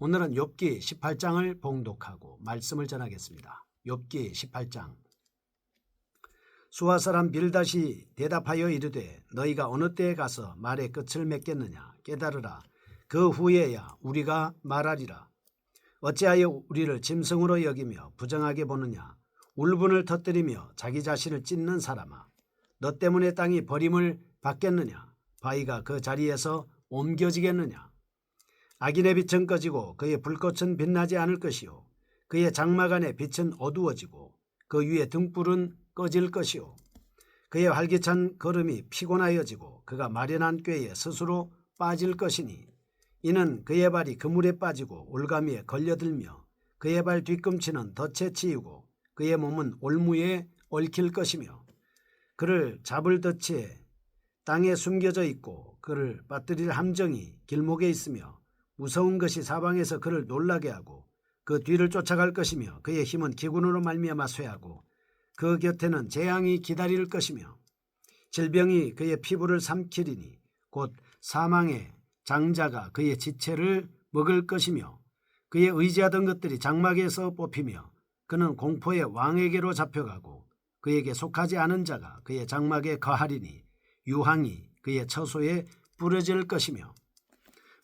오늘은 욥기 18장을 봉독하고 말씀을 전하겠습니다. 욥기 18장. 수아 사람 빌닷이 대답하여 이르되 너희가 어느 때에 가서 말의 끝을 맺겠느냐? 깨달으라. 그 후에야 우리가 말하리라. 어찌하여 우리를 짐승으로 여기며 부정하게 보느냐? 울분을 터뜨리며 자기 자신을 찢는 사람아 너 때문에 땅이 버림을 받겠느냐? 바위가 그 자리에서 옮겨지겠느냐 악인의 빛은 꺼지고 그의 불꽃은 빛나지 않을 것이요. 그의 장막 안의 빛은 어두워지고 그 위에 등불은 꺼질 것이요. 그의 활기찬 걸음이 피곤하여지고 그가 마련한 꾀에 스스로 빠질 것이니 이는 그의 발이 그물에 빠지고 올가미에 걸려들며 그의 발 뒤꿈치는 덫에 치이고 그의 몸은 올무에 얽힐 것이며 그를 잡을 덫에 땅에 숨겨져 있고 그를 빠뜨릴 함정이 길목에 있으며 무서운 것이 사방에서 그를 놀라게 하고 그 뒤를 쫓아갈 것이며 그의 힘은 기군으로 말미암아 쇠하고 그 곁에는 재앙이 기다릴 것이며 질병이 그의 피부를 삼키리니 곧 사망의 장자가 그의 지체를 먹을 것이며 그의 의지하던 것들이 장막에서 뽑히며 그는 공포의 왕에게로 잡혀가고 그에게 속하지 않은 자가 그의 장막에 거하리니 유황이 그의 처소에 뿌려질 것이며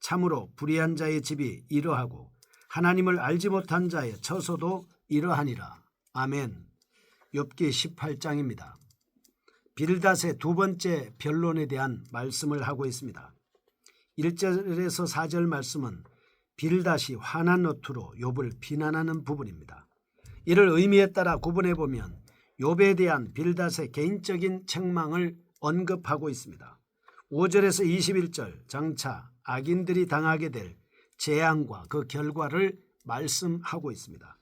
참으로 불의한 자의 집이 이러하고 하나님을 알지 못한 자의 처소도 이러하니라. 아멘. 욥기 18장입니다. 빌닷의 두 번째 변론에 대한 말씀을 하고 있습니다. 1절에서 4절 말씀은 빌닷이 화난 어투로 욥을 비난하는 부분입니다. 이를 의미에 따라 구분해 보면 욥에 대한 빌닷의 개인적인 책망을 언급하고 있습니다. 5절에서 21절 장차 악인들이 당하게 될 재앙과 그 결과를 말씀하고 있습니다.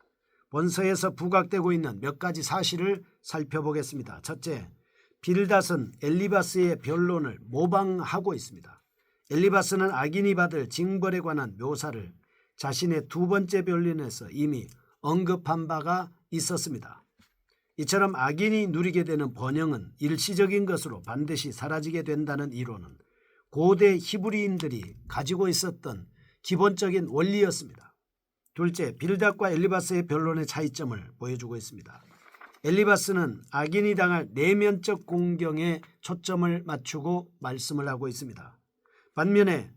본서에서 부각되고 있는 몇 가지 사실을 살펴보겠습니다. 첫째, 빌닷은 엘리바스의 변론을 모방하고 있습니다. 엘리바스는 악인이 받을 징벌에 관한 묘사를 자신의 두 번째 변론에서 이미 언급한 바가 있었습니다. 이처럼 악인이 누리게 되는 번영은 일시적인 것으로 반드시 사라지게 된다는 이론은 고대 히브리인들이 가지고 있었던 기본적인 원리였습니다. 둘째, 빌닷과 엘리바스의 변론의 차이점을 보여주고 있습니다. 엘리바스는 악인이 당할 내면적 공경에 초점을 맞추고 말씀을 하고 있습니다. 반면에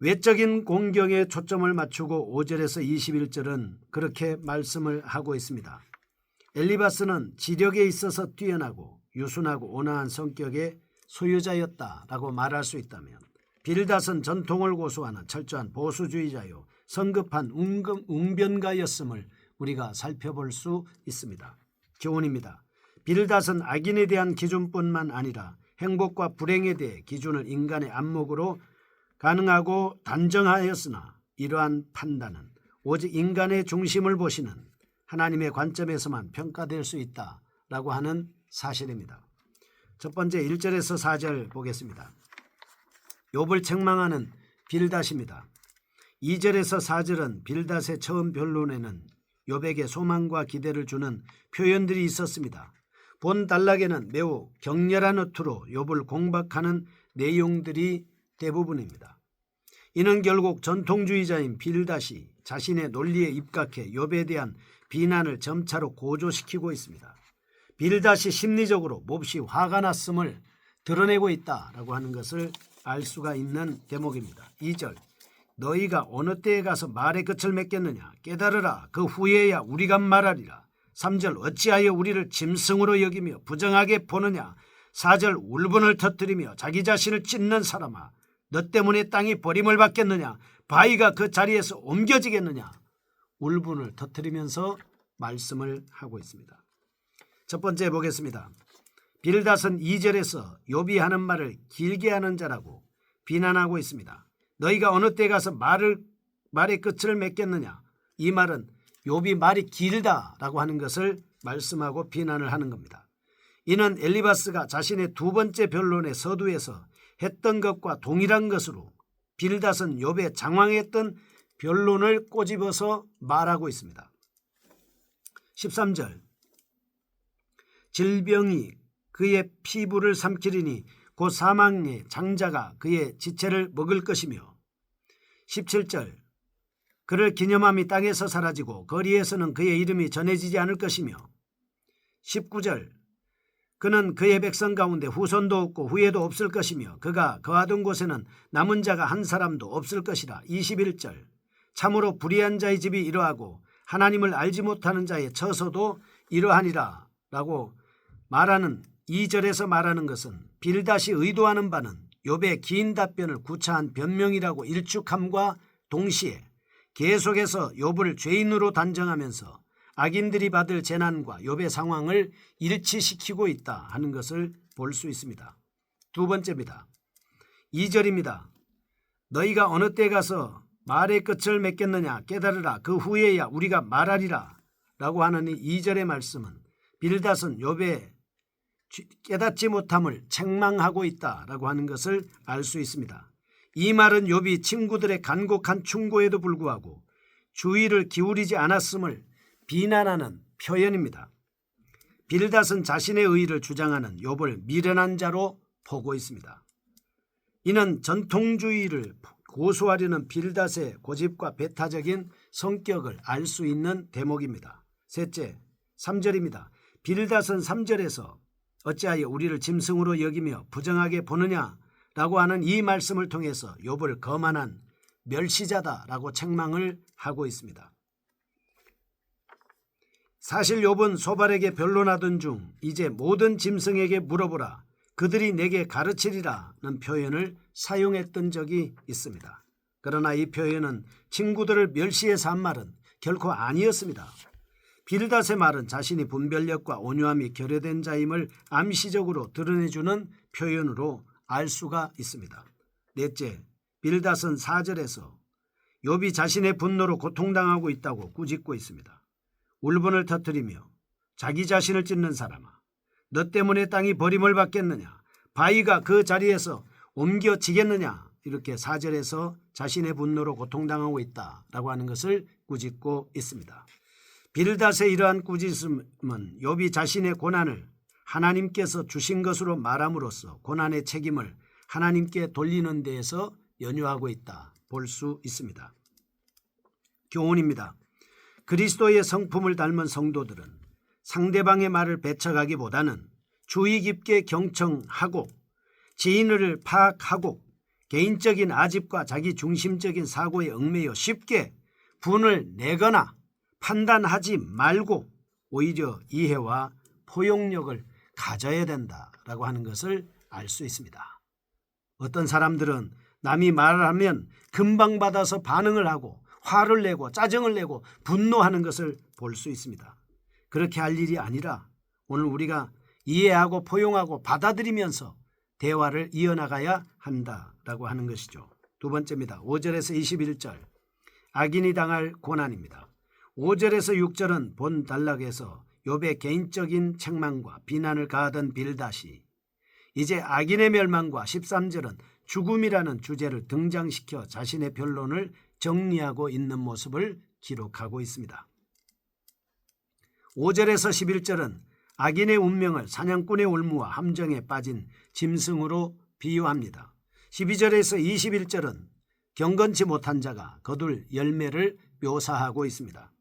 외적인 공경에 초점을 맞추고 5절에서 21절은 그렇게 말씀을 하고 있습니다. 엘리바스는 지력에 있어서 뛰어나고 유순하고 온화한 성격의 소유자였다라고 말할 수 있다면 빌닷은 전통을 고수하는 철저한 보수주의자요 성급한 웅금, 웅변가였음을 우리가 살펴볼 수 있습니다. 교훈입니다. 빌닷은 악인에 대한 기준뿐만 아니라 행복과 불행에 대해 기준을 인간의 안목으로 가능하고 단정하였으나 이러한 판단은 오직 인간의 중심을 보시는 하나님의 관점에서만 평가될 수 있다라고 하는 사실입니다. 첫 번째 1절에서 4절 보겠습니다. 욥을 책망하는 빌닷입니다. 2절에서 4절은 빌닷의 처음 변론에는 욥에게 소망과 기대를 주는 표현들이 있었습니다. 본 단락에는 매우 격렬한 어투로 욥을 공박하는 내용들이 대부분입니다. 이는 결국 전통주의자인 빌닷이 자신의 논리에 입각해 욥에 대한 비난을 점차로 고조시키고 있습니다. 빌닷이 심리적으로 몹시 화가 났음을 드러내고 있다라고 하는 것을 알 수가 있는 대목입니다. 2절 너희가 어느 때에 가서 말의 끝을 맺겠느냐? 깨달으라. 그 후에야 우리가 말하리라. 3절 어찌하여 우리를 짐승으로 여기며 부정하게 보느냐? 4절 울분을 터뜨리며 자기 자신을 찢는 사람아 너 때문에 땅이 버림을 받겠느냐? 바위가 그 자리에서 옮겨지겠느냐 울분을 터뜨리면서 말씀을 하고 있습니다. 첫 번째 보겠습니다. 빌닷은 2절에서 욥이 하는 말을 길게 하는 자라고 비난하고 있습니다. 너희가 어느 때 가서 말을 말의 끝을 맺겠느냐? 이 말은 욥이 말이 길다라고 하는 것을 말씀하고 비난을 하는 겁니다. 이는 엘리바스가 자신의 두 번째 변론의 서두에서 했던 것과 동일한 것으로 빌닷은 욥의 장황했던 변론을 꼬집어서 말하고 있습니다. 13절. 질병이 그의 피부를 삼키리니 곧 사망의 장자가 그의 지체를 먹을 것이며. 17절. 그를 기념함이 땅에서 사라지고 거리에서는 그의 이름이 전해지지 않을 것이며. 19절. 그는 그의 백성 가운데 후손도 없고 후예도 없을 것이며 그가 거하던 곳에는 남은 자가 한 사람도 없을 것이라. 21절 참으로 불의한 자의 집이 이러하고 하나님을 알지 못하는 자의 처소도 이러하니라 라고 말하는 2절에서 말하는 것은 빌다시 의도하는 바는 욥의 긴 답변을 구차한 변명이라고 일축함과 동시에 계속해서 욥을 죄인으로 단정하면서 악인들이 받을 재난과 욥의 상황을 일치시키고 있다 하는 것을 볼 수 있습니다. 두 번째입니다. 2절입니다. 너희가 어느 때 가서 말의 끝을 맺겠느냐 깨달으라 그 후에야 우리가 말하리라 라고 하는 이 2절의 말씀은 빌닷은 욥의 깨닫지 못함을 책망하고 있다라고 하는 것을 알 수 있습니다. 이 말은 욥이 친구들의 간곡한 충고에도 불구하고 주의를 기울이지 않았음을 비난하는 표현입니다. 빌닷은 자신의 의의를 주장하는 욥을 미련한 자로 보고 있습니다. 이는 전통주의를 고수하려는 빌닷의 고집과 배타적인 성격을 알 수 있는 대목입니다. 셋째, 3절입니다. 빌닷은 3절에서 어찌하여 우리를 짐승으로 여기며 부정하게 보느냐라고 하는 이 말씀을 통해서 욥을 거만한 멸시자다라고 책망을 하고 있습니다. 사실 욥은 소발에게 변론하던 중 이제 모든 짐승에게 물어보라 그들이 내게 가르치리라는 표현을 사용했던 적이 있습니다. 그러나 이 표현은 친구들을 멸시해서 한 말은 결코 아니었습니다. 빌닷의 말은 자신이 분별력과 온유함이 결여된 자임을 암시적으로 드러내주는 표현으로 알 수가 있습니다. 넷째, 빌닷은 4절에서 욥이 자신의 분노로 고통당하고 있다고 꾸짖고 있습니다. 울분을 터뜨리며 자기 자신을 찢는 사람아 너 때문에 땅이 버림을 받겠느냐 바위가 그 자리에서 옮겨지겠느냐 이렇게 4절에서 자신의 분노로 고통당하고 있다라고 하는 것을 꾸짖고 있습니다. 빌닷의 이러한 꾸짖음은 욥이 자신의 고난을 하나님께서 주신 것으로 말함으로써 고난의 책임을 하나님께 돌리는 데에서 연유하고 있다 볼 수 있습니다. 교훈입니다. 그리스도의 성품을 닮은 성도들은 상대방의 말을 배척하기보다는 주의 깊게 경청하고 지인을 파악하고 개인적인 아집과 자기 중심적인 사고에 얽매여 쉽게 분을 내거나 판단하지 말고 오히려 이해와 포용력을 가져야 된다라고 하는 것을 알 수 있습니다. 어떤 사람들은 남이 말을 하면 금방 받아서 반응을 하고 화를 내고 짜증을 내고 분노하는 것을 볼 수 있습니다. 그렇게 할 일이 아니라 오늘 우리가 이해하고 포용하고 받아들이면서 대화를 이어나가야 한다라고 하는 것이죠. 두 번째입니다. 5절에서 21절 악인이 당할 고난입니다. 5절에서 6절은 본 단락에서 욥의 개인적인 책망과 비난을 가하던 빌닷이 이제 악인의 멸망과 13절은 죽음이라는 주제를 등장시켜 자신의 변론을 정리하고 있는 모습을 기록하고 있습니다. 5절에서 11절은 악인의 운명을 사냥꾼의 올무와 함정에 빠진 짐승으로 비유합니다. 12절에서 21절은 경건치 못한 자가 거둘 열매를 묘사하고 있습니다.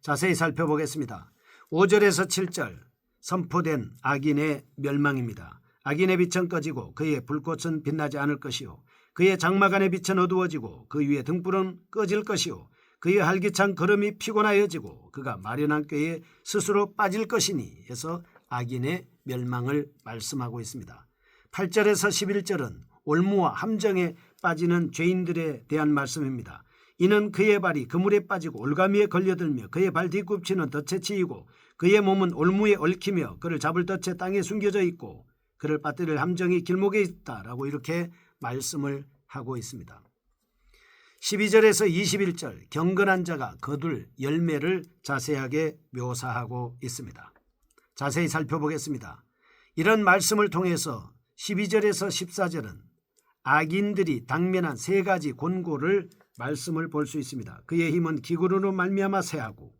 자세히 살펴보겠습니다. 5절에서 7절 선포된 악인의 멸망입니다. 악인의 빛은 꺼지고 그의 불꽃은 빛나지 않을 것이요 그의 장막 안의 빛은 어두워지고 그 위에 등불은 꺼질 것이요 그의 활기찬 걸음이 피곤하여지고 그가 마련한 꾀에 스스로 빠질 것이니 해서 악인의 멸망을 말씀하고 있습니다. 8절에서 11절은 올무와 함정에 빠지는 죄인들에 대한 말씀입니다. 이는 그의 발이 그물에 빠지고 올가미에 걸려들며 그의 발 뒤꿈치는 덫에 치이고 그의 몸은 올무에 얽히며 그를 잡을 덫에 땅에 숨겨져 있고 그를 빠뜨릴 함정이 길목에 있다라고 이렇게 말씀을 하고 있습니다. 12절에서 21절 경건한 자가 거둘 열매를 자세하게 묘사하고 있습니다. 자세히 살펴보겠습니다. 이런 말씀을 통해서 12절에서 14절은 악인들이 당면한 세 가지 권고를 말씀을 볼 수 있습니다. 그의 힘은 기구로 말미암아 새하고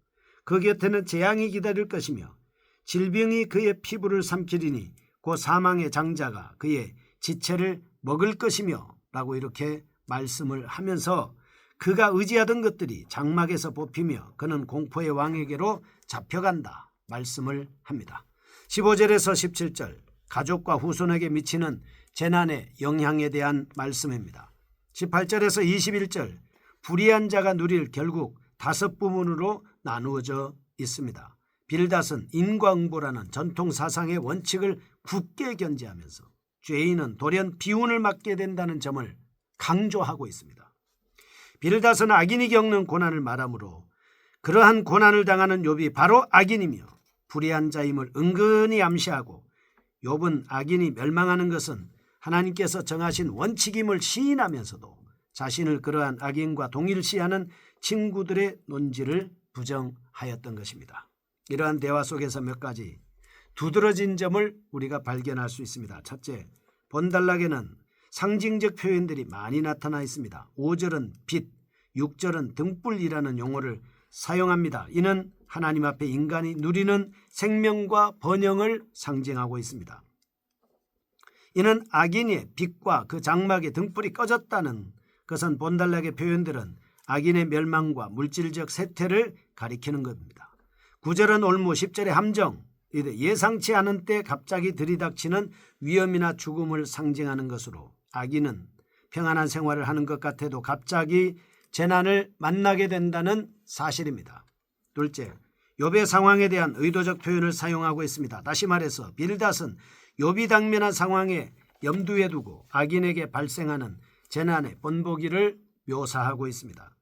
그 곁에는 재앙이 기다릴 것이며 질병이 그의 피부를 삼키리니 그 사망의 장자가 그의 지체를 먹을 것이며 라고 이렇게 말씀을 하면서 그가 의지하던 것들이 장막에서 뽑히며 그는 공포의 왕에게로 잡혀간다 말씀을 합니다. 15절에서 17절 가족과 후손에게 미치는 재난의 영향에 대한 말씀입니다. 18절에서 21절 불의한 자가 누릴 결국 다섯 부분으로 나누어져 있습니다. 빌닷은 인과응보라는 전통 사상의 원칙을 굳게 견지하면서 죄인은 돌연 비운을 맞게 된다는 점을 강조하고 있습니다. 빌닷은 악인이 겪는 고난을 말하므로 그러한 고난을 당하는 욥이 바로 악인이며 불의한 자임을 은근히 암시하고 욥은 악인이 멸망하는 것은 하나님께서 정하신 원칙임을 시인하면서도 자신을 그러한 악인과 동일시하는 친구들의 논지를 부정하였던 것입니다. 이러한 대화 속에서 몇 가지 두드러진 점을 우리가 발견할 수 있습니다. 첫째, 본단락에는 상징적 표현들이 많이 나타나 있습니다. 5절은 빛, 6절은 등불이라는 용어를 사용합니다. 이는 하나님 앞에 인간이 누리는 생명과 번영을 상징하고 있습니다. 이는 악인의 빛과 그 장막의 등불이 꺼졌다는 것은 본달락의 표현들은 악인의 멸망과 물질적 쇠퇴를 가리키는 겁니다. 9절은 올무, 10절의 함정, 예상치 않은 때 갑자기 들이닥치는 위험이나 죽음을 상징하는 것으로 악인은 평안한 생활을 하는 것 같아도 갑자기 재난을 만나게 된다는 사실입니다. 둘째, 욥의 상황에 대한 의도적 표현을 사용하고 있습니다. 다시 말해서 빌닷은 욥이 당면한 상황에 염두에 두고 악인에게 발생하는 재난의 본보기를 묘사하고 있습니다.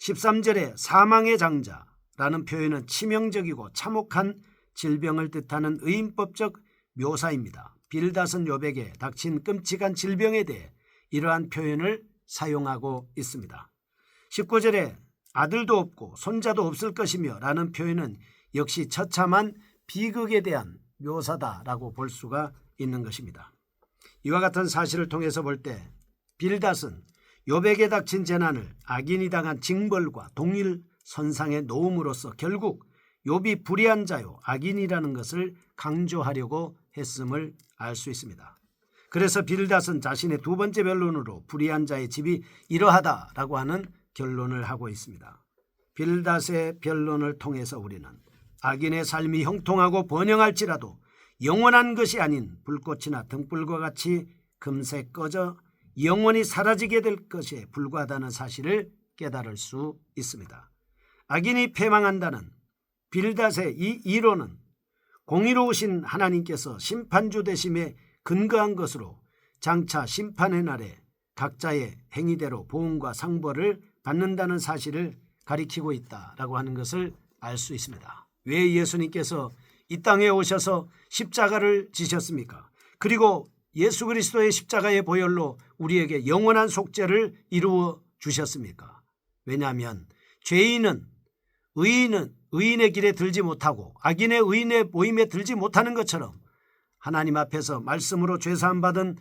13절에 사망의 장자라는 표현은 치명적이고 참혹한 질병을 뜻하는 의인법적 묘사입니다. 빌닷은 욥에게 닥친 끔찍한 질병에 대해 이러한 표현을 사용하고 있습니다. 19절에 아들도 없고 손자도 없을 것이며 라는 표현은 역시 처참한 비극에 대한 묘사다라고 볼 수가 있는 것입니다. 이와 같은 사실을 통해서 볼 때 빌닷은 욥에게 닥친 재난을 악인이 당한 징벌과 동일 선상에 놓음으로써 결국 욥이 불의한 자요 악인이라는 것을 강조하려고 했음을 알 수 있습니다. 그래서 빌닷은 자신의 두 번째 변론으로 불의한 자의 집이 이러하다라고 하는 결론을 하고 있습니다. 빌닷의 변론을 통해서 우리는 악인의 삶이 형통하고 번영할지라도 영원한 것이 아닌 불꽃이나 등불과 같이 금세 꺼져 영원히 사라지게 될 것에 불과하다는 사실을 깨달을 수 있습니다. 악인이 패망한다는 빌닷의 이 이론은 공의로우신 하나님께서 심판주 되심에 근거한 것으로 장차 심판의 날에 각자의 행위대로 보응과 상벌을 받는다는 사실을 가리키고 있다라고 하는 것을 알 수 있습니다. 왜 예수님께서 이 땅에 오셔서 십자가를 지셨습니까? 그리고 예수 그리스도의 십자가의 보혈로 우리에게 영원한 속죄를 이루어 주셨습니까? 왜냐하면 죄인은 의인은 의인의 길에 들지 못하고 악인의 의인의 모임에 들지 못하는 것처럼 하나님 앞에서 말씀으로 죄사함 받은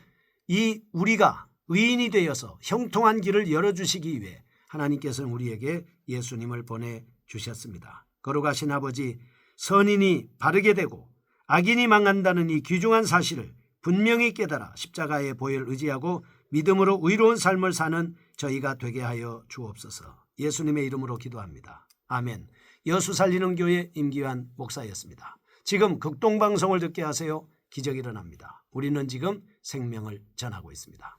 이 우리가 의인이 되어서 형통한 길을 열어주시기 위해 하나님께서는 우리에게 예수님을 보내주셨습니다. 거룩하신 아버지 선인이 바르게 되고 악인이 망한다는 이 귀중한 사실을 분명히 깨달아 십자가의 보혈 의지하고 믿음으로 의로운 삶을 사는 저희가 되게 하여 주옵소서. 예수님의 이름으로 기도합니다. 아멘. 여수 살리는 교회 임기환 목사였습니다. 지금 극동방송을 듣게 하세요. 기적이 일어납니다. 우리는 지금 생명을 전하고 있습니다.